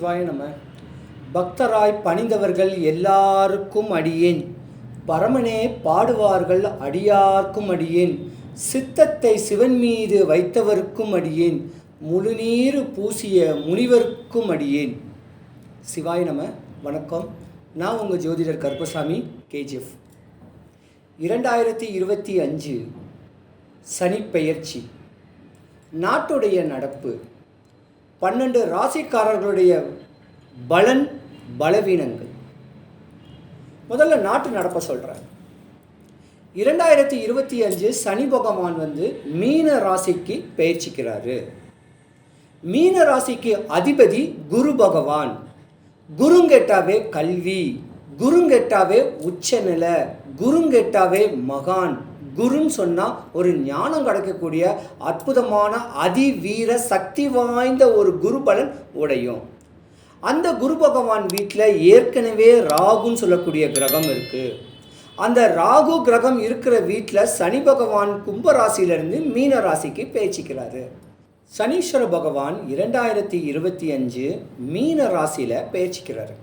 சிவாய நம்ம பக்தராய் பணிந்தவர்கள் எல்லாருக்கும் அடியேன். பரமனே பாடுவார்கள் அடியார்க்கும் அடியேன். சித்தத்தை சிவன் மீது வைத்தவர்க்கும் அடியேன். முழுநீர் பூசிய முனிவர்க்கும் அடியேன். சிவாய நம வணக்கம். நான் உங்கள் ஜோதிடர் கருப்பசாமி கேஜிஎஃப். இரண்டாயிரத்தி இருபத்தி அஞ்சு சனிப்பெயர்ச்சி. நாட்டுடைய நடப்பு. பன்னெண்டு ராசிக்காரர்களுடைய பலன் பலவீனங்கள். முதல்ல நாட்டு நடப்ப சொல்கிறார் இரண்டாயிரத்தி இருபத்தி அஞ்சு சனி பகவான் வந்து மீன ராசிக்கு பயிற்சிக்கிறாரு. மீன ராசிக்கு அதிபதி குரு பகவான். குருங்கெட்டாவே கல்வி குருங்கெட்டாவே உச்சநிலை குருங்கெட்டாவே மகான். குருன்னு சொன்னால் ஒரு ஞானம் கிடைக்கக்கூடிய அற்புதமான அதிவீர சக்தி வாய்ந்த ஒரு குரு பலன் உடையும். அந்த குரு பகவான் வீட்டில் ஏற்கனவே ராகுன்னு சொல்லக்கூடிய கிரகம் இருக்குது அந்த ராகு கிரகம் இருக்கிற வீட்டில் சனி பகவான் கும்பராசியிலிருந்து மீன ராசிக்கு பேச்சிக்கிறாரு. சனீஸ்வர பகவான் இரண்டாயிரத்தி இருபத்தி அஞ்சு மீன ராசியில் பேச்சிக்கிறாரு.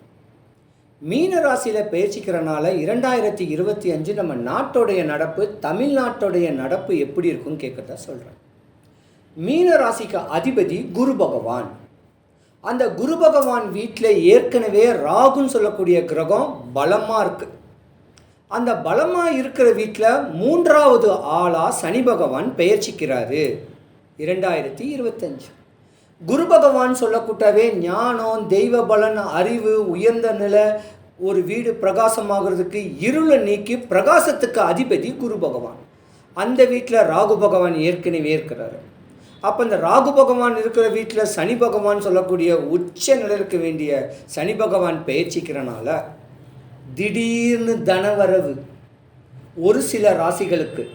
மீன ராசியில் பேசிக்கிறனால இரண்டாயிரத்தி இருபத்தி அஞ்சு நம்ம நாட்டோடைய நடப்பு தமிழ்நாட்டோடைய நடப்பு எப்படி இருக்குன்னு கேட்கறத சொல்கிறேன் மீன ராசிக்கு அதிபதி குரு பகவான். அந்த குரு பகவான் வீட்டில் ஏற்கனவே ராகுன்னு சொல்லக்கூடிய கிரகம் பலமாக இருக்குது அந்த பலமாக இருக்கிற வீட்டில் மூன்றாவது ஆளாக சனி பகவான் பெயர்ச்சிக்கிறாரு. இரண்டாயிரத்தி இருபத்தஞ்சு குரு பகவான் சொல்லக்கூட்டவே ஞானம் தெய்வ பலன் அறிவு உயர்ந்த நிலை ஒரு வீடு பிரகாசமாகிறதுக்கு இருளை நீக்கி பிரகாசத்துக்கு அதிபதி குரு பகவான். அந்த வீட்டில் ராகு பகவான் ஏற்கனவே இருக்கிறாரு. அப்போ இந்த ராகு பகவான் இருக்கிற வீட்டில் சனி பகவான் சொல்லக்கூடிய உச்ச நிலை இருக்க வேண்டிய சனி பகவான் பயிற்சிக்கிறனால திடீர்னு தனவரவு ஒரு சில ராசிகளுக்கு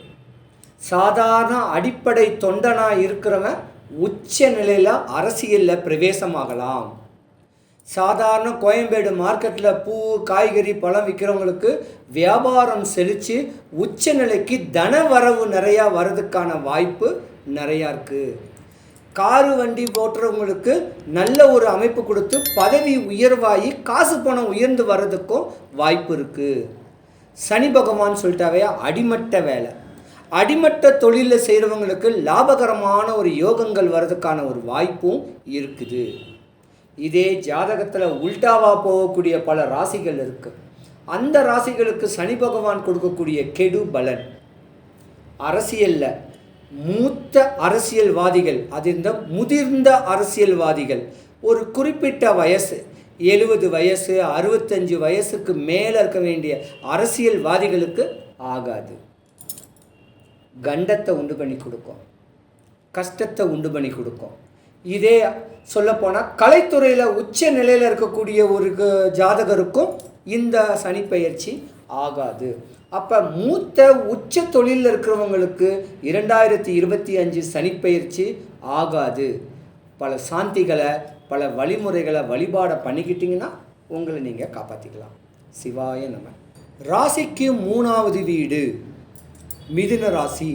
சாதாரண அடிப்படை தொண்டனாக இருக்கிறவன் உச்ச நிலையில் அரசியலில் பிரவேசமாகலாம். சாதாரண கோயம்பேடு மார்க்கெட்டில் பூ காய்கறி பழம் விற்கிறவங்களுக்கு வியாபாரம் செழித்து உச்ச நிலைக்கு தன வரவு நிறையா வர்றதுக்கான வாய்ப்பு நிறையா இருக்குது காரு வண்டி ஓட்டுறவங்களுக்கு நல்ல ஒரு அமைப்பு கொடுத்து பதவி உயர்வாகி காசு பணம் உயர்ந்து வர்றதுக்கும் வாய்ப்பு இருக்குது சனி பகவான் சொல்லிட்டாவே அடிமட்ட வேலை. அடிமட்ட தொழிலில் செய்கிறவங்களுக்கு லாபகரமான ஒரு யோகங்கள் வர்றதுக்கான ஒரு வாய்ப்பும் இருக்குது. இதே ஜாதகத்தில் உல்டாவாக போகக்கூடிய பல ராசிகள் இருக்குது அந்த ராசிகளுக்கு சனி பகவான் கொடுக்கக்கூடிய கெடு பலன். அரசியலில் மூத்த அரசியல்வாதிகள் அது இந்த முதிர்ந்த அரசியல்வாதிகள். ஒரு குறிப்பிட்ட வயசு எழுபது வயசு அறுபத்தஞ்சு வயசுக்கு மேலே இருக்க வேண்டிய அரசியல்வாதிகளுக்கு ஆகாது. கண்டத்தை உண்டு பண்ணி கொடுக்கும். கஷ்டத்தை உண்டு பண்ணி கொடுக்கும். இதே சொல்லப்போனால் கலைத்துறையில் உச்ச நிலையில் இருக்கக்கூடிய ஒரு ஜாதகருக்கும் இந்த சனிப்பெயர்ச்சி ஆகாது. அப்போ மூத்த உச்ச தொழிலில் இருக்கிறவங்களுக்கு இரண்டாயிரத்தி இருபத்தி அஞ்சு சனிப்பெயர்ச்சி ஆகாது. பல சாந்திகளை பல வழிமுறைகளை வழிபாடை பண்ணிக்கிட்டிங்கன்னா உங்களை நீங்கள் காப்பாற்றிக்கலாம் சிவாய நம. ராசிக்கு மூணாவது வீடு. மிதுன ராசி.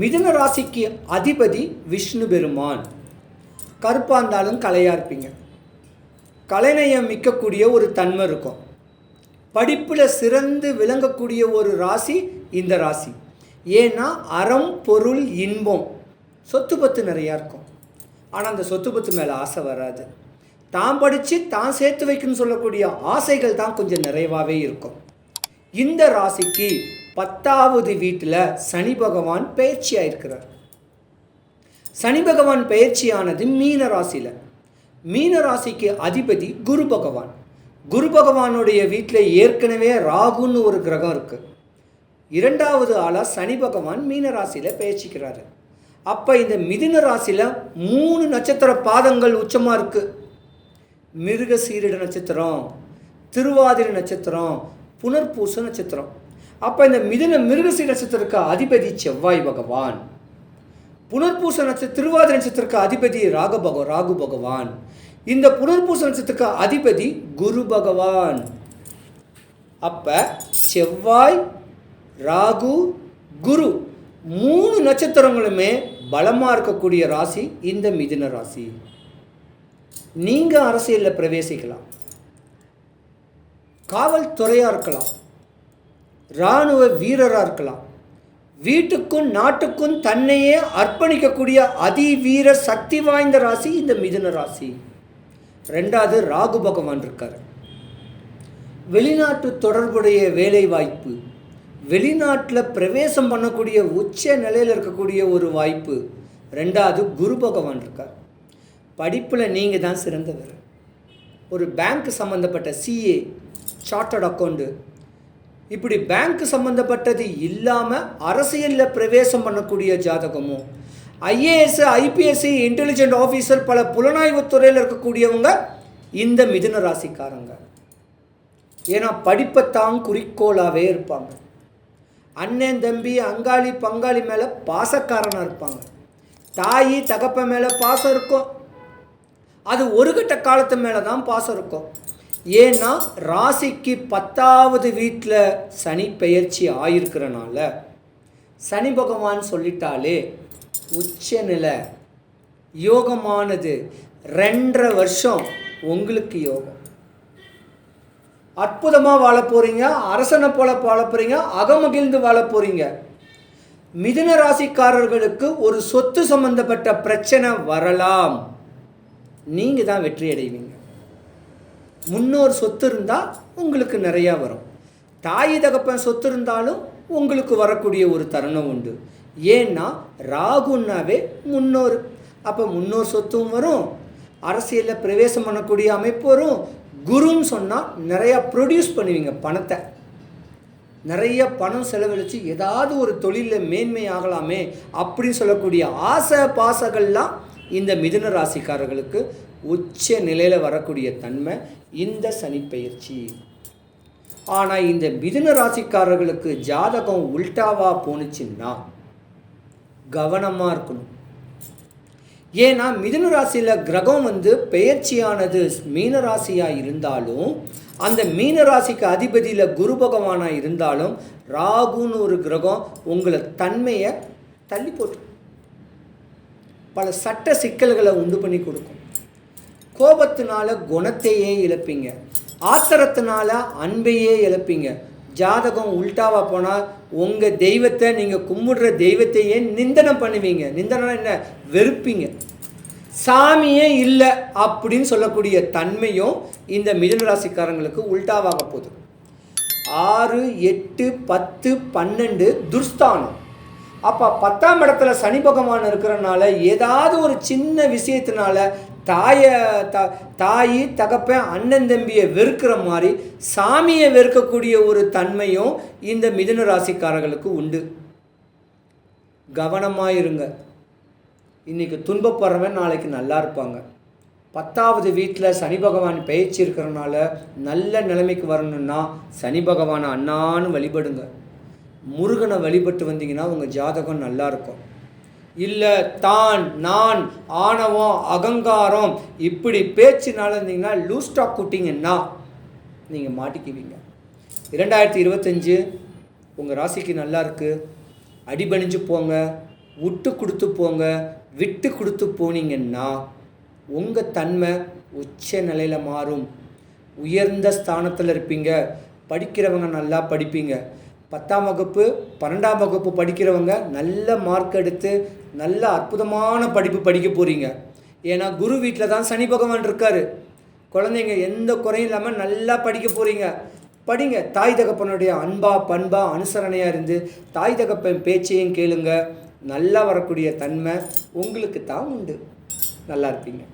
மிதுன ராசிக்கு அதிபதி விஷ்ணு பெருமான். கருப்பாக இருந்தாலும் கலையாக இருப்பீங்க. கலைநயம் மிக்கக்கூடிய ஒரு தன்மை இருக்கும். படிப்பில் சிறந்து விளங்கக்கூடிய ஒரு ராசி இந்த ராசி. ஏன்னா அறம் பொருள் இன்பம் சொத்து பத்து நிறையா இருக்கும். ஆனால் அந்த சொத்து பத்து மேலே ஆசை வராது. தான் படித்து தான் சேர்த்து வைக்கணும்னு சொல்லக்கூடிய ஆசைகள் தான் கொஞ்சம் நிறைவாகவே இருக்கும். இந்த ராசிக்கு பத்தாவது வீட்டில் சனி பகவான் பயிற்சியாக இருக்கிறார் சனி பகவான் பயிற்சியானது மீன ராசியில். மீன ராசிக்கு அதிபதி குரு பகவான். குரு பகவானுடைய வீட்டில் ஏற்கனவே ராகுன்னு ஒரு கிரகம் இருக்குது இரண்டாவது ஆளாக சனி பகவான் மீன ராசியில் பயிற்சிக்கிறாரு. அப்போ இந்த மிதுன ராசியில் மூணு நட்சத்திர பாதங்கள் உச்சமாக இருக்குது மிருக சீரிட நட்சத்திரம் திருவாதிரை நட்சத்திரம் புனர்பூச நட்சத்திரம். அப்போ இந்த மிதுன மிருகசி நட்சத்திரக்கு அதிபதி செவ்வாய் பகவான். புனர்பூச நட்சத்திர திருவாதிரை நட்சத்திரக்கு அதிபதி ராக பக ராகு பகவான். இந்த புனர்பூச நட்சத்திரக்கு அதிபதி குரு பகவான். அப்போ செவ்வாய் ராகு குரு மூணு நட்சத்திரங்களுமே பலமாக இருக்கக்கூடிய ராசி இந்த மிதுன ராசி. நீங்கள் அரசியலில் பிரவேசிக்கலாம். காவல்துறையாக இருக்கலாம். இராணுவ வீரராக இருக்கலாம். வீட்டுக்கும் நாட்டுக்கும் தன்னையே அர்ப்பணிக்கக்கூடிய அதிவீர சக்தி வாய்ந்த ராசி இந்த மிதுன ராசி. ரெண்டாவது ராகு பகவான் இருக்கார். வெளிநாட்டு தொடர்புடைய வேலை வாய்ப்பு வெளிநாட்டில் பிரவேசம் பண்ணக்கூடிய உச்ச நிலையில் இருக்கக்கூடிய ஒரு வாய்ப்பு. ரெண்டாவது குரு பகவான் இருக்கார். படிப்பில் நீங்கள் தான் சிறந்தவர். ஒரு பேங்க் சம்மந்தப்பட்ட சிஏ சார்ட்டர்ட் அக்கௌண்ட்டு இப்படி பேங்க் சம்மந்தப்பட்டது இல்லாமல் அரசியலில் பிரவேசம் பண்ணக்கூடிய ஜாதகமும் ஐஏஎஸ் ஐபிஎஸ்சி இன்டெலிஜென்ட் ஆஃபீஸர் பல புலனாய்வு துறையில் இருக்கக்கூடியவங்க இந்த மிதுன ராசிக்காரங்க. ஏன்னா படிப்பைத்தான் குறிக்கோளாகவே இருப்பாங்க. அண்ணன் தம்பி அங்காளி பங்காளி மேலே பாசக்காரனாக இருப்பாங்க. தாயி தகப்ப மேலே பாசம் இருக்கும். அது ஒரு கட்ட காலத்து மேலே தான் பாசம் இருக்கும். ஏன்னா ராசிக்கு பத்தாவது வீட்டில் சனி பெயர்ச்சி ஆயிருக்கிறனால சனி பகவான் சொல்லிட்டாலே உச்சநிலை யோகமானது ரெண்டரை வருஷம் உங்களுக்கு யோகம். அற்புதமாக வாழ போகிறீங்க அரசனை போல வாழ போகிறீங்க அகமகிழ்ந்து வாழ போகிறீங்க மிதுன ராசிக்காரர்களுக்கு ஒரு சொத்து சம்பந்தப்பட்ட பிரச்சனை வரலாம். நீங்கள் தான் வெற்றி அடைவீங்க முன்னோர் சொத்து இருந்தால் உங்களுக்கு நிறையா வரும். தாய் தகப்பன் சொத்து இருந்தாலும் உங்களுக்கு வரக்கூடிய ஒரு தருணம் உண்டு. ஏன்னா ராகுன்னாவே முன்னோர். அப்போ முன்னோர் சொத்தும் வரும். அரசியலில் பிரவேசம் பண்ணக்கூடிய அமைப்பு வரும். குருன்னு சொன்னால் நிறையா ப்ரொடியூஸ் பண்ணுவீங்க பணத்தை. நிறைய பணம் செலவழித்து ஏதாவது ஒரு தொழிலில் மேன்மை ஆகலாமே அப்படின்னு சொல்லக்கூடிய ஆசை பாசங்கள்லாம் இந்த மிதுன ராசிக்காரர்களுக்கு உச்ச நிலையில் வரக்கூடிய தன்மை இந்த சனிப்பெயர்ச்சி ஆனால் இந்த மிதுன ராசிக்காரர்களுக்கு ஜாதகம் உல்டாவாக போணுச்சுன்னா கவனமாக இருக்கணும். ஏன்னா மிதுன ராசியில் கிரகம் வந்து பெயர்ச்சியானது மீன ராசியாக இருந்தாலும் அந்த மீன ராசிக்கு அதிபதியில் குரு பகவானாக இருந்தாலும் ராகுன்னு ஒரு கிரகம் உங்களை தன்மையை தள்ளி போட்டு பல சட்ட சிக்கல்களை உண்டு பண்ணி கொடுக்கும். கோபத்தினால குணத்தையே இழப்பீங்க. ஆத்திரத்தினால அன்பையே இழப்பீங்க. ஜாதகம் உல்டாவாக போனால் உங்கள் தெய்வத்தை நீங்கள் கும்பிடுற தெய்வத்தையே நிந்தனம் பண்ணுவீங்க. நிந்தனம் என்ன? வெறுப்பீங்க. சாமியே இல்லை அப்படின்னு சொல்லக்கூடிய தன்மையும் இந்த மிதன ராசிக்காரங்களுக்கு உல்டாவாக போகுது. ஆறு எட்டு பத்து பன்னெண்டு துர்ஸ்தானம். அப்போ பத்தாம் இடத்துல சனி பகவான் இருக்கிறனால ஏதாவது ஒரு சின்ன விஷயத்தினால தாயை த தாய் தகப்பன் அண்ணன் தம்பியை வெறுக்கிற மாதிரி சாமியை வெறுக்கக்கூடிய ஒரு தன்மையும் இந்த மிதுன ராசிக்காரர்களுக்கு உண்டு. கவனமாக இருங்க இன்றைக்கி துன்பப்படுறவன் நாளைக்கு நல்லா இருப்பாங்க. பத்தாவது வீட்டில் சனி பகவான் பயிற்சி இருக்கிறனால நல்ல நிலைமைக்கு வரணும்னா சனி பகவானை அண்ணான்னு வழிபடுங்க. முருகனை வழிபட்டு வந்தீங்கன்னா உங்கள் ஜாதகம் நல்லா இருக்கும் இல்லை தான் நான் ஆணவம் அகங்காரம் இப்படி பேச்சுனால இருந்தீங்கன்னா லூஸ் ஸ்டாக் கூட்டிங்கன்னா நீங்கள் மாட்டிக்குவீங்க. இரண்டாயிரத்தி இருபத்தஞ்சு உங்கள் ராசிக்கு நல்லா இருக்குது அடிபணிஞ்சு போங்க விட்டு கொடுத்து போங்க விட்டு கொடுத்து போனீங்கன்னா உங்கள் தன்மை உச்ச நிலையில் மாறும். உயர்ந்த ஸ்தானத்தில் இருப்பீங்க. படிக்கிறவங்க நல்லா படிப்பீங்க. பத்தாம் வகுப்பு பன்னெண்டாம் வகுப்பு படிக்கிறவங்க நல்ல மார்க் எடுத்து நல்ல அற்புதமான படிப்பு படிக்க போகிறீங்க ஏன்னா குரு வீட்டில் தான் சனி பகவான் இருக்கார். குழந்தைங்க எந்த குறையும் இல்லாமல் நல்லா படிக்க போகிறீங்க படிங்க. தாய் தகப்பனுடைய அன்பா பண்பா அனுசரணையாக இருந்து தாய் தகப்பன் பேச்சையும் கேளுங்க. நல்லா வரக்கூடிய தன்மை உங்களுக்கு தான் உண்டு. நல்லா இருப்பீங்க.